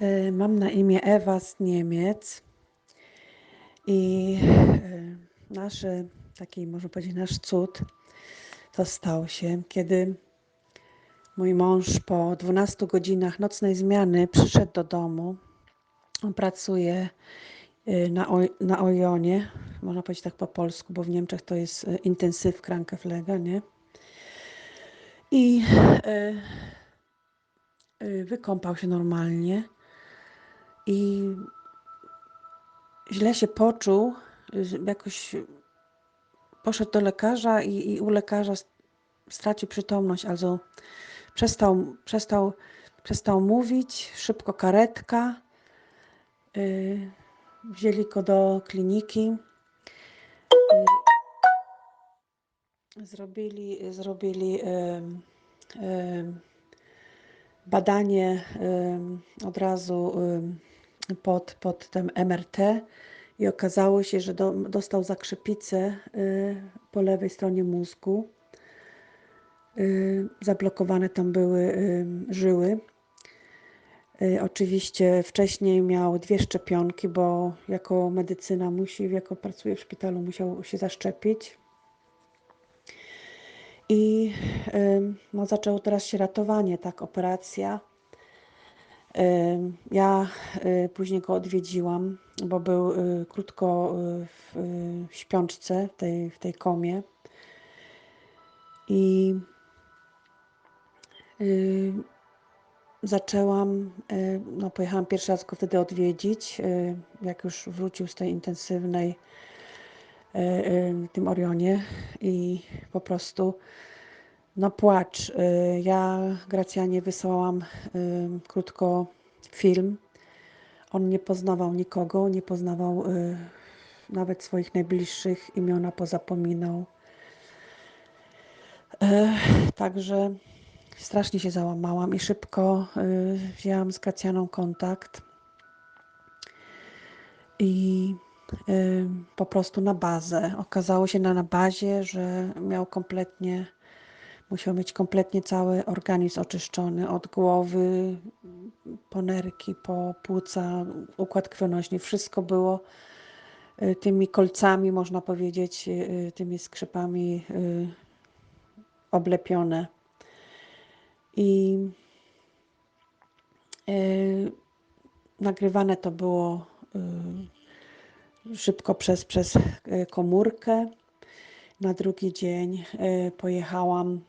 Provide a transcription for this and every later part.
E, Mam na imię Ewa z Niemiec i e, nasz taki, można powiedzieć, nasz cud to stał się, kiedy mój mąż po 12 godzinach nocnej zmiany przyszedł do domu. On pracuje e, na, oj, na Ojonie, można powiedzieć tak po polsku, bo w Niemczech to jest intensyw Krankenpflege, nie? I e, e, wykąpał się normalnie i źle się poczuł, jakoś poszedł do lekarza i, i u lekarza stracił przytomność, also przestał, przestał, przestał mówić, szybko karetka, y, wzięli go do kliniki, zrobili, zrobili em, badanie od razu pod, pod tym MRT i okazało się, że do, dostał zakrzepicę y, po lewej stronie mózgu. Y, Zablokowane tam były ym, żyły. Y, Oczywiście wcześniej miał dwie szczepionki, bo jako medycyna musi, jako pracuje w szpitalu, musiał się zaszczepić. I no, zaczęło teraz się ratowanie, tak, operacja. Ja y, później go odwiedziłam, bo był y, krótko y, w śpiączce, w tej, w tej komie. I zaczęłam, no pojechałam pierwszy raz go wtedy odwiedzić, jak już wrócił z tej intensywnej tym Orionie i po prostu no płacz. Y, Ja Gracjanie wysłałam y, krótko film. On nie poznawał nikogo, nie poznawał y, nawet swoich najbliższych, imiona pozapominał. Także strasznie się załamałam i szybko wzięłam z Gracjaną kontakt i po prostu na bazę. Okazało się na, na bazie, że miał kompletnie, musiał mieć kompletnie cały organizm oczyszczony od głowy, po nerki, po płuca, układ krwionośny. Wszystko było y, tymi kolcami, można powiedzieć, y, tymi skrzypami y, oblepione. I y, nagrywane to było y, szybko przez, przez y, komórkę. Na drugi dzień y, pojechałam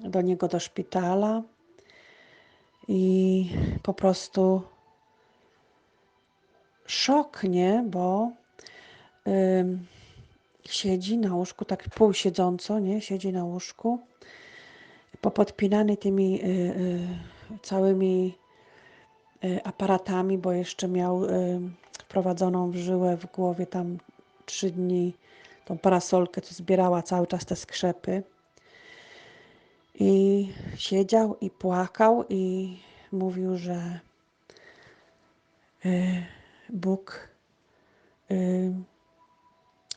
do niego do szpitala i po prostu szok, nie? Bo ym, siedzi na łóżku, tak półsiedząco, nie? Siedzi na łóżku, popodpinany tymi y, y, całymi y, aparatami, bo jeszcze miał y, wprowadzoną w żyłę w głowie tam trzy dni tą parasolkę, co zbierała cały czas te skrzepy. I siedział i płakał i mówił, że y, Bóg y,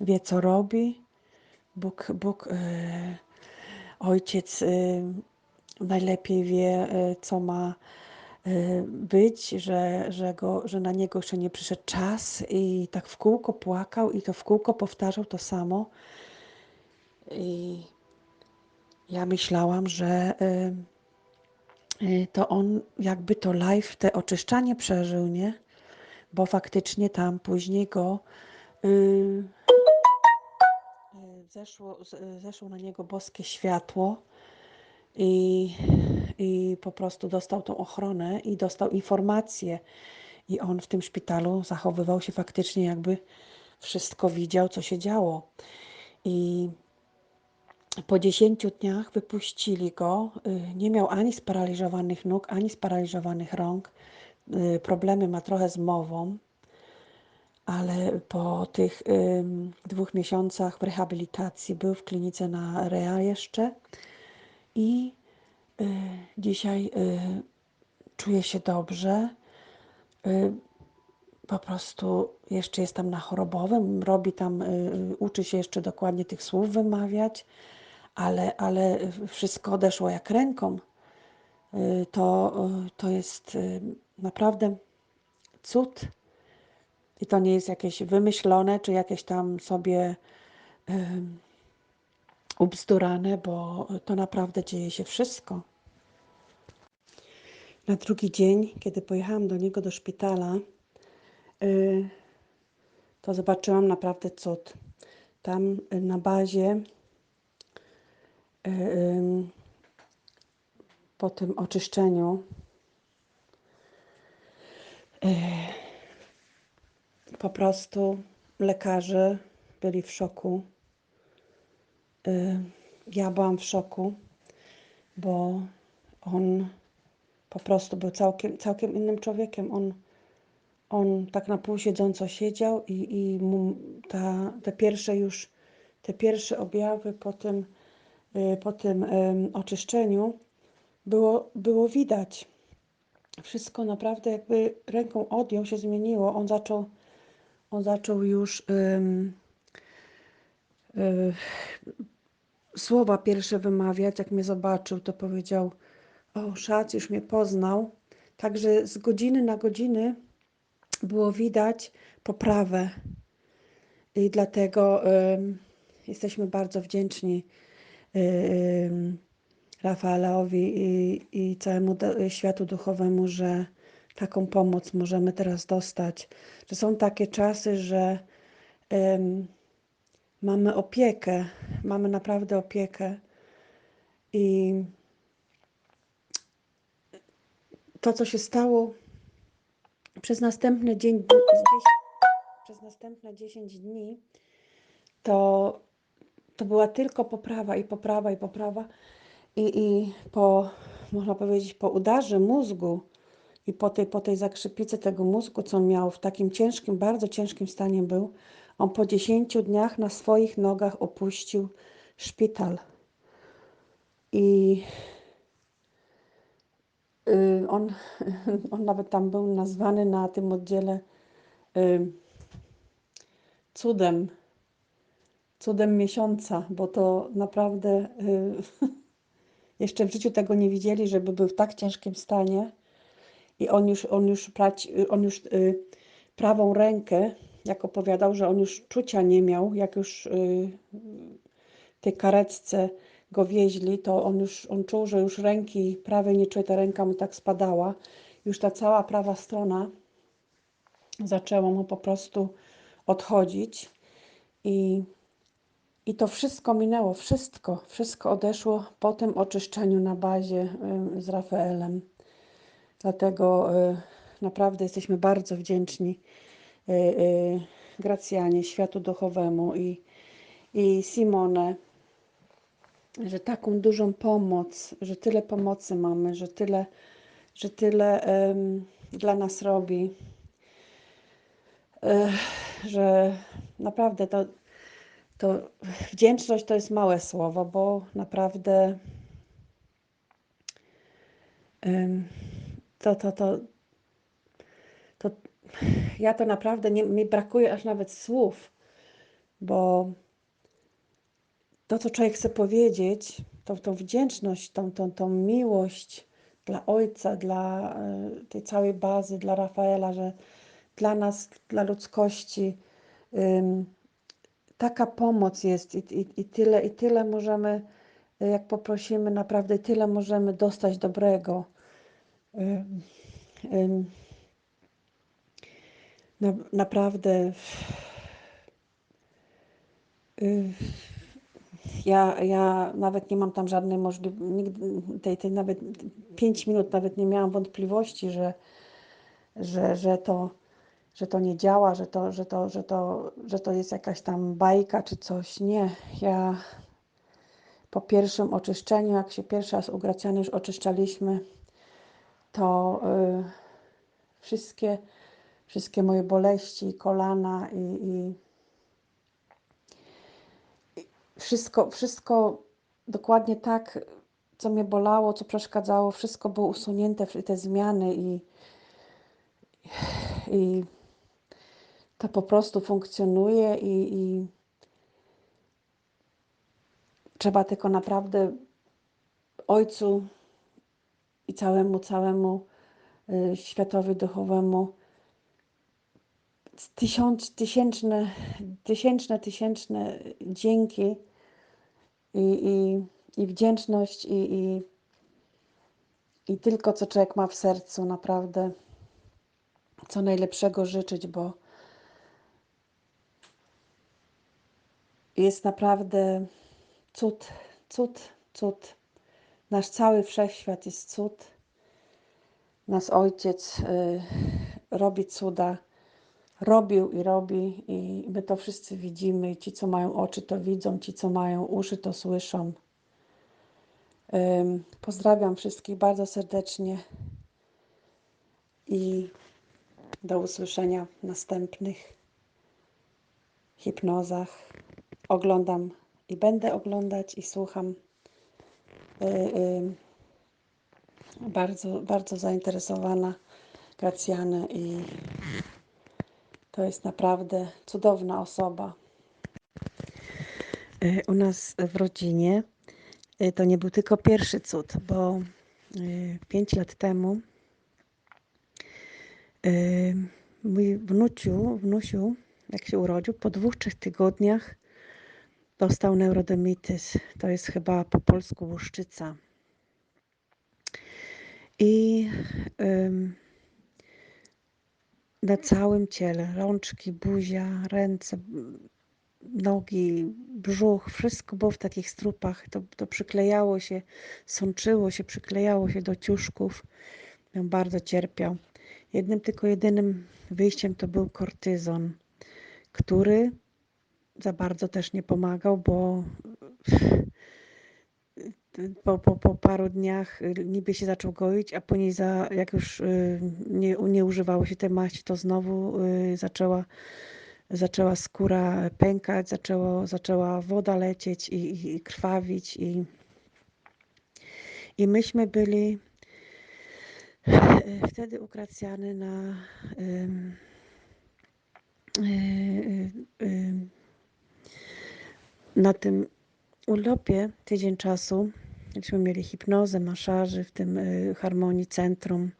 wie, co robi. Bóg, Bóg y, Ojciec najlepiej wie, co ma być, że, że, go, że na niego jeszcze nie przyszedł czas i tak w kółko płakał i to w kółko powtarzał to samo. I ja myślałam, że y, y, to on jakby to live, te oczyszczanie przeżył, nie? Bo faktycznie tam później go y, zeszło, zeszło na niego boskie światło i, i po prostu dostał tą ochronę i dostał informacje. I on w tym szpitalu zachowywał się faktycznie, jakby wszystko widział, co się działo. I po 10 dniach wypuścili go. y, Nie miał ani sparaliżowanych nóg, ani sparaliżowanych rąk. Y, Problemy ma trochę z mową, ale po tych dwóch miesiącach rehabilitacji był w klinice na REA jeszcze i y, dzisiaj czuje się dobrze. Po prostu jeszcze jest tam na chorobowym, robi tam, uczy się jeszcze dokładnie tych słów wymawiać, ale, ale wszystko odeszło jak ręką. Y, To, y, to jest y, naprawdę cud i to nie jest jakieś wymyślone, czy jakieś tam sobie ubzdurane, bo to naprawdę dzieje się wszystko. Na drugi dzień, kiedy pojechałam do niego do szpitala, to zobaczyłam naprawdę cud. Tam na bazie po tym oczyszczeniu yy, po prostu lekarze byli w szoku. Y, ja byłam w szoku, bo on po prostu był całkiem, całkiem innym człowiekiem. On, on tak na pół siedząco siedział i, i ta, te pierwsze już, te pierwsze objawy po tym, y, po tym um, oczyszczeniu było, było widać. Wszystko naprawdę jakby ręką odjął, się zmieniło. On zaczął, on zaczął już um, słowa pierwsze wymawiać. Jak mnie zobaczył, to powiedział: O, szac już mnie poznał. Także z godziny na godziny było widać poprawę. I dlatego jesteśmy bardzo wdzięczni Rafaelowi i, i całemu światu duchowemu, że taką pomoc możemy teraz dostać. Że są takie czasy, że mamy opiekę, mamy naprawdę opiekę i to, co się stało przez następne dzień, przez następne 10 dni, to, to była tylko poprawa i poprawa i poprawa. I, i po, można powiedzieć, po udarze mózgu i po tej, po tej zakrzypicy tego mózgu, co miał w takim ciężkim, bardzo ciężkim stanie był, on po 10 dniach na swoich nogach opuścił szpital. I y, on, on nawet tam był nazwany na tym oddziale y, cudem, cudem miesiąca, bo to naprawdę y, jeszcze w życiu tego nie widzieli, żeby był w tak ciężkim stanie. I on już, on już, on już prawą rękę jak opowiadał, że on już czucia nie miał, jak już y, w tej karetce go wieźli, to on już on czuł, że już ręki prawej nie czuje, ta ręka mu tak spadała. Już ta cała prawa strona zaczęła mu po prostu odchodzić i, i to wszystko minęło, wszystko, wszystko odeszło po tym oczyszczeniu na bazie y, z Rafaelem. Dlatego y, naprawdę jesteśmy bardzo wdzięczni Y, Gracjanie, światu duchowemu i, i Simone, że taką dużą pomoc, że tyle pomocy mamy, że tyle, że tyle dla nas robi, że naprawdę to, to wdzięczność to jest małe słowo, bo naprawdę to, to, to, to ja to naprawdę nie, mi brakuje aż nawet słów, bo to, co człowiek chce powiedzieć, tą, tą wdzięczność, tą, tą, tą miłość dla Ojca, dla e, tej całej bazy, dla Rafaela, że dla nas, dla ludzkości taka pomoc jest i, i, i tyle, i tyle możemy, jak poprosimy, naprawdę tyle możemy dostać dobrego. Na, naprawdę. Ja, ja nawet nie mam tam żadnej możliwości, tej, tej nawet 5 minut nawet nie miałam wątpliwości, że, że, że, to, że to nie działa, że to, że, to, że, to, że to jest jakaś tam bajka czy coś. Nie. Ja po pierwszym oczyszczeniu, jak się pierwszy raz u Gracjany już oczyszczaliśmy, to yy, wszystkie wszystkie moje boleści, kolana i, i, i wszystko, wszystko dokładnie tak, co mnie bolało, co przeszkadzało, wszystko było usunięte, te zmiany i, i to po prostu funkcjonuje i, i trzeba tylko naprawdę Ojcu i całemu, całemu y, światowi duchowemu tysiąc, tysięczne, tysięczne, tysięczne dzięki i, i, i wdzięczność i, i, i tylko co człowiek ma w sercu, naprawdę co najlepszego życzyć, bo jest naprawdę cud, cud, cud. Nasz cały wszechświat jest cud. Nasz Ojciec y, robi cuda, robił i robi, i my to wszyscy widzimy. Ci, co mają oczy, to widzą, ci, co mają uszy, to słyszą. Ym, pozdrawiam wszystkich bardzo serdecznie i do usłyszenia w następnych hipnozach. Oglądam i będę oglądać i słucham. Y, y, bardzo, bardzo zainteresowana Gracjanę i to jest naprawdę cudowna osoba. Y, U nas w rodzinie to nie był tylko pierwszy cud, bo pięć lat temu mój wnuciu, wnusiu, jak się urodził, po dwóch, trzech tygodniach dostał neurodermitis. To jest chyba po polsku łuszczyca. I na całym ciele, rączki, buzia, ręce, nogi, brzuch, wszystko było w takich strupach. To, to przyklejało się, sączyło się, przyklejało się do ciuszków. On bardzo cierpiał. Jednym tylko jedynym wyjściem to był kortyzon, który za bardzo też nie pomagał, bo po, po, po paru dniach y, niby się zaczął goić, a później za, jak już y, nie, nie używało się tej maści, to znowu y, zaczęła, zaczęła skóra pękać, zaczęło, zaczęła woda lecieć i, i, krwawić. I, I myśmy byli wtedy u na ym, y, y, y, na tym urlopie tydzień czasu. Myśmy mieli hipnozę, masaży w tym y, Harmonii Centrum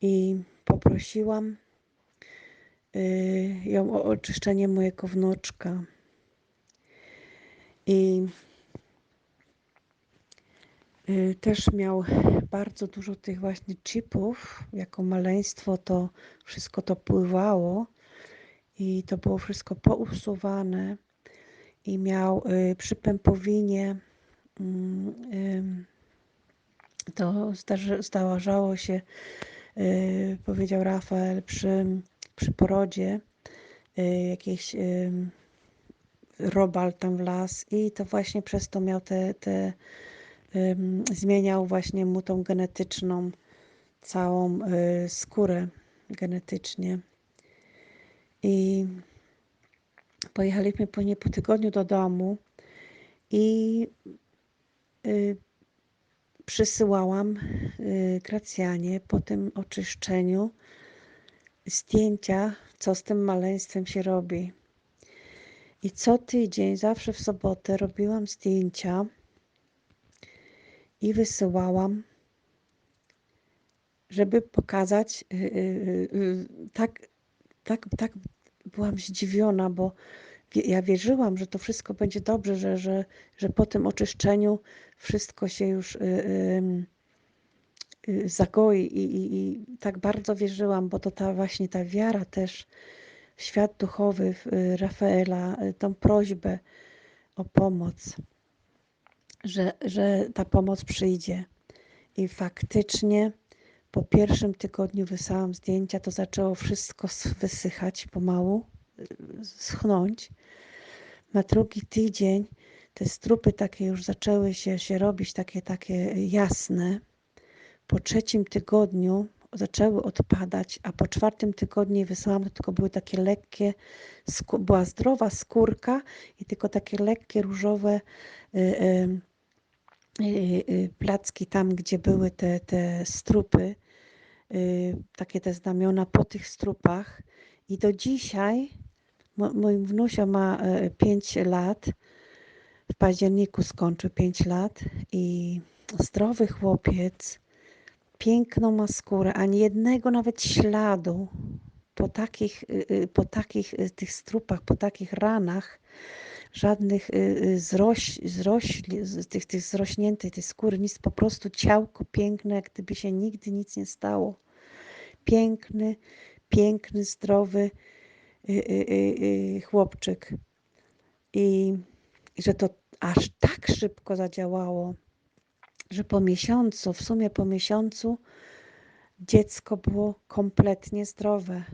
i poprosiłam y, ją o oczyszczenie mojego wnuczka. I y, też miał bardzo dużo tych właśnie chipów. Jako maleństwo to wszystko to pływało i to było wszystko pousuwane i miał y, przy pępowinie mm, to zdarzy, zdarzało się, y, powiedział Rafael, przy, przy porodzie y, jakiś robal tam wlazł i to właśnie przez to miał te, te zmieniał właśnie mu tą genetyczną całą skórę genetycznie. I Pojechaliśmy później po tygodniu do domu i y, przysyłałam y, Gracjanie po tym oczyszczeniu zdjęcia, co z tym maleństwem się robi. I co tydzień, zawsze w sobotę, robiłam zdjęcia i wysyłałam, żeby pokazać. Yy, tak, tak, tak byłam zdziwiona, bo ja wierzyłam, że to wszystko będzie dobrze, że, że, że po tym oczyszczeniu wszystko się już y, y, y, zagoi I, i, i tak bardzo wierzyłam, bo to ta właśnie ta wiara też w świat duchowy w Rafaela, tą prośbę o pomoc, że, że ta pomoc przyjdzie. I faktycznie po pierwszym tygodniu wysłałam zdjęcia, to zaczęło wszystko wysychać pomału, schnąć. Na drugi tydzień te strupy takie już zaczęły się, się robić takie, takie jasne. Po trzecim tygodniu zaczęły odpadać, a po czwartym tygodniu wysłałam, to tylko były takie lekkie, była zdrowa skórka i tylko takie lekkie różowe y, y, y, placki tam, gdzie były te, te strupy, takie te znamiona po tych strupach. I do dzisiaj Mój wnusio ma 5 e, lat. W październiku skończył 5 lat i zdrowy chłopiec, piękną ma skórę, ani jednego nawet śladu po takich, y, y, po takich y, tych strupach, po takich ranach, żadnych y, y, zroś, zrośli, tych, tych zrośniętej tej skóry, nic, po prostu ciałko piękne, jak gdyby się nigdy nic nie stało. Piękny, piękny, zdrowy y, chłopczyk. I, I że to aż tak szybko zadziałało, że po miesiącu, w sumie po miesiącu, dziecko było kompletnie zdrowe,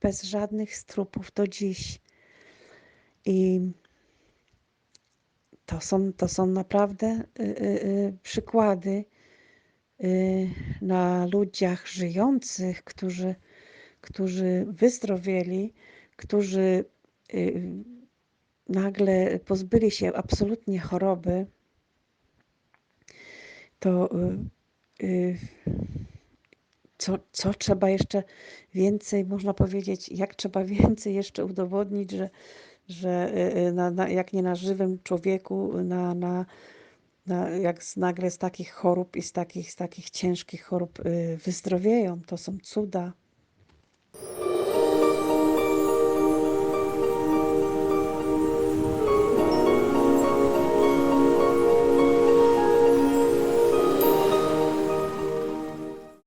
bez żadnych strupów do dziś. I to są, to są naprawdę y, y, y, przykłady y, na ludziach żyjących, którzy, którzy wyzdrowieli, którzy y, nagle pozbyli się absolutnie choroby. To y, co, co trzeba jeszcze więcej, można powiedzieć, jak trzeba więcej jeszcze udowodnić, że, że y, y, na, na, jak nie na żywym człowieku, na, na, na, jak z, nagle z takich chorób i z takich, z takich ciężkich chorób y, wyzdrowieją. To są cuda.